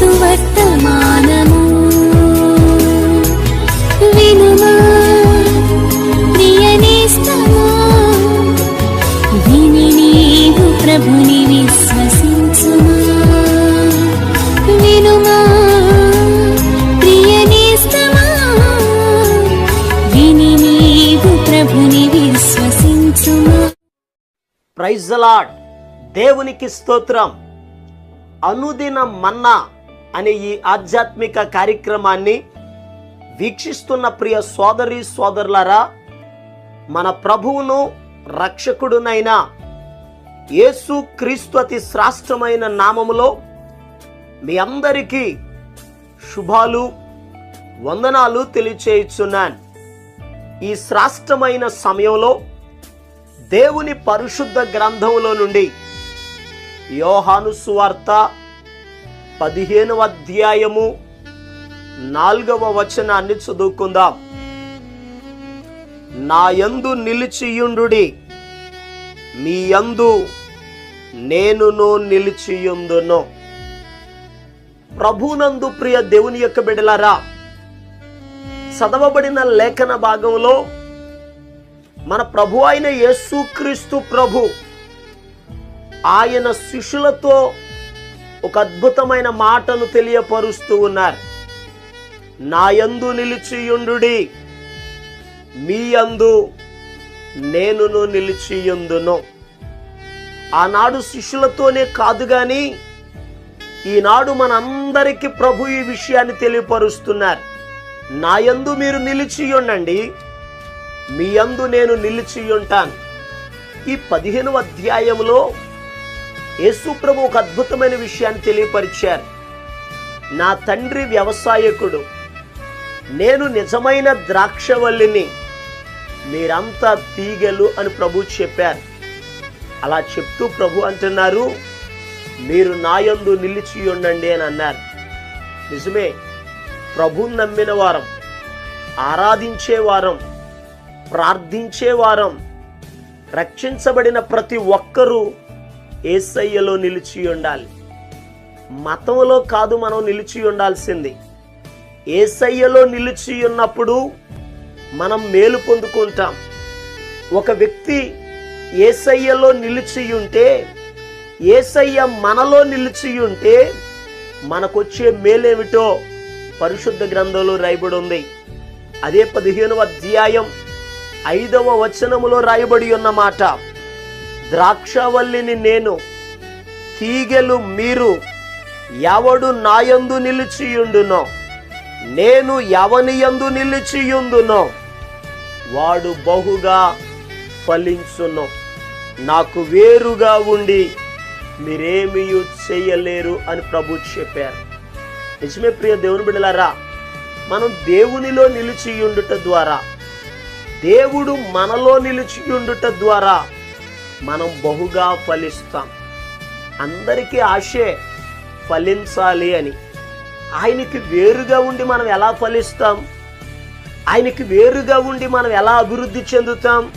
ప్రభు వినుమా ప్రియనేస్తమా విని నీవు ప్రభుని విశ్వసించుమా. వినుమా ప్రియనేస్తమా విని నీవు ప్రభుని విశ్వసించుమా. ప్రైజ్ లాడ్ దేవునికి స్తోత్రం. అనుదిన మన్నా అనే ఈ ఆధ్యాత్మిక కార్యక్రమాన్ని వీక్షిస్తున్న ప్రియ సోదరి సోదరులారా మన ప్రభువును రక్షకుడునైన యేసు క్రీస్తు అతి శ్రాష్టమైన నామములో మీ అందరికీ శుభాలు వందనాలు తెలియచేయుచున్నాను. ఈ శ్రాష్టమైన సమయంలో దేవుని పరిశుద్ధ గ్రంథంలో నుండి యోహాను సువార్త పదిహేనవ అధ్యాయము నాలుగవ వచనాన్ని చదువుకుందాం. నా యందు నిలిచియుండుడి మీ యందు నేనును నిలిచియుందును. ప్రభునందు ప్రియ దేవుని యొక్క బిడలారా చదవబడిన లేఖన భాగంలో మన ప్రభు అయిన యేసుక్రీస్తు ప్రభు ఆయన శిష్యులతో ఒక అద్భుతమైన మాటను తెలియపరుస్తూ ఉన్నారు. నా యందు నిలిచియుండుడి. మీ యందు నేనును నిలిచియుందును. ఆనాడు శిష్యులతోనే కాదు గాని ఈనాడు మనందరికీ ప్రభు ఈ విషయాన్ని తెలియపరుస్తున్నారు. నా యందు మీరు నిలిచియుండండి. మీ యందు నేను నిలిచి ఉంటాను ఈ పదిహేనవ అధ్యాయంలో యేసు ప్రభు ఒక అద్భుతమైన విషయాన్ని తెలియపరిచారు. నా తండ్రి వ్యవసాయకుడు. నేను నిజమైన ద్రాక్షవల్లిని మీరంతా తీగలు అని ప్రభు చెప్పారు. అలా చెప్తూ ప్రభు అంటున్నారు మీరు నాయందు నిలిచి ఉండండి అని అన్నారు. నిజమే ప్రభు నమ్మిన వారం ఆరాధించే వారం ప్రార్థించే వారం రక్షించబడిన ప్రతి ఒక్కరూ ఏసయ్యలో నిలిచి ఉండాలి. మతంలో కాదు మనం నిలిచి ఉండాల్సింది. ఏసయ్యలో నిలిచి ఉన్నప్పుడు మనం మేలు పొందుకుంటాం. ఒక వ్యక్తి ఏసయ్యలో నిలిచి ఉంటే ఏసయ్య మనలో నిలిచి ఉంటే మనకొచ్చే మేలేమిటో పరిశుద్ధ గ్రంథంలో రాయబడి ఉంది. అదే పదిహేనవ అధ్యాయం ఐదవ వచనములో రాయబడి ఉన్న మాట. ద్రాక్షవల్లిని నేను తీగెలు మీరు ఎవడు నాయందు నిలిచియుండునో. నేను ఎవని యందు నిలిచియుందునో వాడు బహుగా ఫలించును. నాకు వేరుగా ఉండి మీరేమీ చేయలేరు అని ప్రభు చెప్పారు. నిజమే ప్రియ దేవుని బిడ్డలారా మనం దేవునిలో నిలిచియుండుట ద్వారా దేవుడు మనలో నిలిచియుండుట ద్వారా మనం బహుగా ఫలిస్తాం. అందరికీ ఆశే ఫలించాలి అని. ఆయనకి వేరుగా ఉండి మనం ఎలా ఫలిస్తాం? ఆయనకి వేరుగా ఉండి మనం ఎలా అభివృద్ధి చెందుతాం?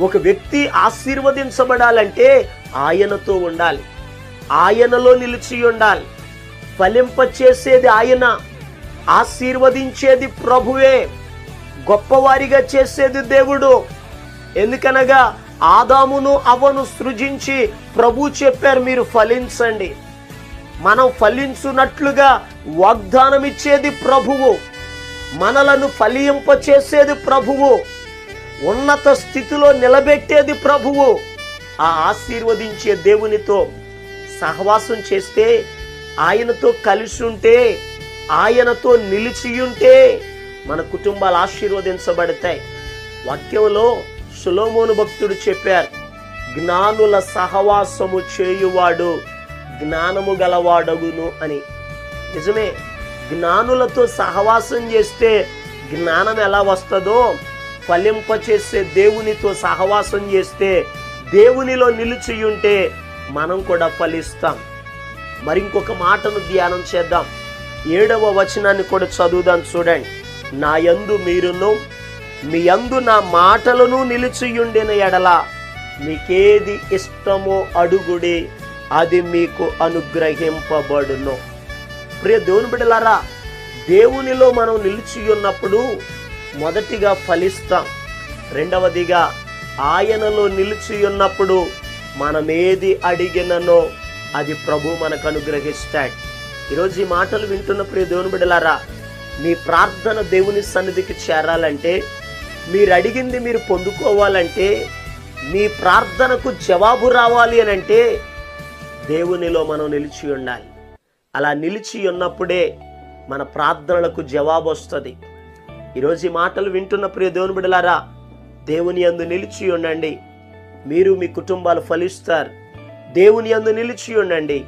ఒక వ్యక్తి ఆశీర్వదించబడాలంటే ఆయనతో ఉండాలి. ఆయనలో నిలిచి ఉండాలి. ఫలింపచేసేది ఆయన. ఆశీర్వదించేది ప్రభువే. గొప్పవారిగా చేసేది దేవుడు. ఎందుకనగా ఆదామును అవను సృజించి ప్రభు చెప్పారు మీరు ఫలించండి. మనం ఫలించున్నట్లుగా వాగ్దానం ఇచ్చేది ప్రభువు. మనలను ఫలింపచేసేది ప్రభువు. ఉన్నత స్థితిలో నిలబెట్టేది ప్రభువు. ఆ ఆశీర్వదించే దేవునితో సహవాసం చేస్తే ఆయనతో కలిసి ఉంటే ఆయనతో నిలిచి ఉంటే మన కుటుంబాలు ఆశీర్వదించబడతాయి. వాక్యంలో సులోమోను భక్తుడు చెప్పారు జ్ఞానుల సహవాసము చేయువాడు జ్ఞానము గలవాడగును అని. నిజమే జ్ఞానులతో సహవాసం చేస్తే జ్ఞానం ఎలా వస్తుందో ఫలింపచేసే దేవునితో సహవాసం చేస్తే దేవునిలో నిలిచి మనం కూడా ఫలిస్తాం. మరి ఇంకొక మాటను ధ్యానం చేద్దాం. ఏడవ వచనాన్ని కూడా చదువుదాం చూడండి. నా యందు మీరును మీ అందు నా మాటలను నిలిచియుండిన ఎడల. మీకేది ఇష్టమో అడుగుడి అది మీకు అనుగ్రహింపబడును. ప్రియ దేవుని బిడలారా దేవునిలో మనం నిలిచి ఉన్నప్పుడు మొదటిగా ఫలిస్తాం. రెండవదిగా ఆయనలో నిలిచి ఉన్నప్పుడు మనం ఏది అడిగిననో అది ప్రభు మనకు అనుగ్రహిస్తాడు. ఈరోజు ఈ మాటలు వింటున్న ప్రియ దేవుని బిడలారా మీ ప్రార్థన దేవుని సన్నిధికి చేరాలంటే మీరు అడిగింది మీరు పొందుకోవాలంటే మీ ప్రార్థనకు జవాబు రావాలి అని అంటే దేవునిలో మనం నిలిచి ఉండాలి. అలా నిలిచి ఉన్నప్పుడే మన ప్రార్థనలకు జవాబు వస్తుంది. ఈరోజు ఈ మాటలు వింటున్న ప్రియ దేవుని బిడలారా దేవుని అందు నిలిచి ఉండండి. మీరు మీ కుటుంబాలు ఫలిస్తారు. దేవుని అందు నిలిచి ఉండండి.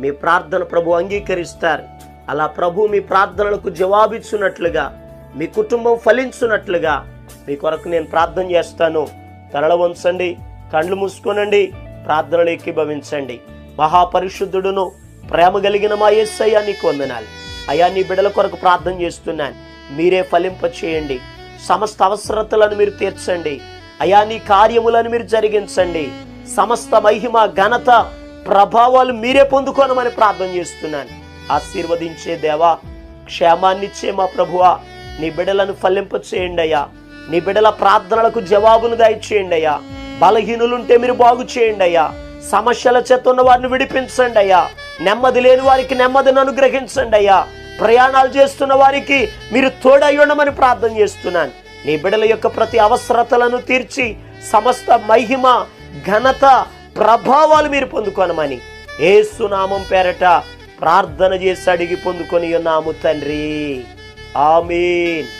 మీ ప్రార్థన ప్రభు అంగీకరిస్తారు. అలా ప్రభు మీ ప్రార్థనలకు జవాబిచ్చున్నట్లుగా మీ కుటుంబం ఫలించున్నట్లుగా మీ కొరకు నేను ప్రార్థన చేస్తాను. తరల వంచండి కళ్ళు మూసుకోనండి ప్రార్థనలు ఏకీభవించండి. మహాపరిశుద్ధుడును ప్రేమ కలిగిన మా యేసయ్యా నీకు వందనాలు. అయ్యా నీ బిడల కొరకు ప్రార్థన చేస్తున్నాను. మీరే ఫలింప చేయండి సమస్త అవసరతలను మీరు తీర్చండి. అయా నీ కార్యములను మీరు జరిగించండి. సమస్త మహిమ ఘనత ప్రభావాలు మీరే పొందుకోనమని ప్రార్థన చేస్తున్నాను. ఆశీర్వదించే దేవా క్షేమాన్నిచ్చే మా ప్రభువా నీ బిడలను ఫలింప చేయండి అయ్యా. నీ బిడల ప్రార్థనలకు జవాబును దయచేయండి అయ్యా. బలహీనులుంటే మీరు బాగు చేయండి అయ్యా. సమస్యల చేత ఉన్న వారిని విడిపించండి అయ్యా. నెమ్మది లేని వారికి నెమ్మదిని అనుగ్రహించండి అయ్యా. ప్రయాణాలు చేస్తున్న వారికి మీరు తోడయ్యుండమని ప్రార్థన చేస్తున్నాను. నీ బిడల యొక్క ప్రతి అవసరతలను తీర్చి సమస్త మహిమ ఘనత ప్రభావాలు మీరు పొందుకోనమని ఏసునామం పేరట ప్రార్థన చేసి అడిగి పొందుకొని ఉన్నాము తండ్రి. ఆమీన్.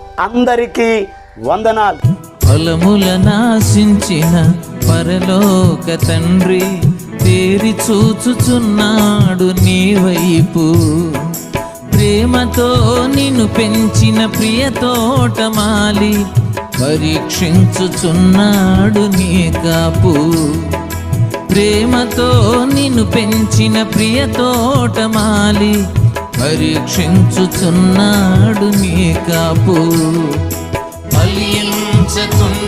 అందరికీ వందనాలు. ఫలముల నాశించిన పరలోక తండ్రి తేరి చూచుచున్నాడు నీ వైపు. ప్రేమతో నిన్ను పెంచిన ప్రియ తోటమాలి పరీక్షించుచున్నాడు నీ కాపు. ప్రేమతో నిన్ను పెంచిన ప్రియ తోటమాలి పరీక్షించుచున్నాడు నీ కాపు. ఫలించుతున్న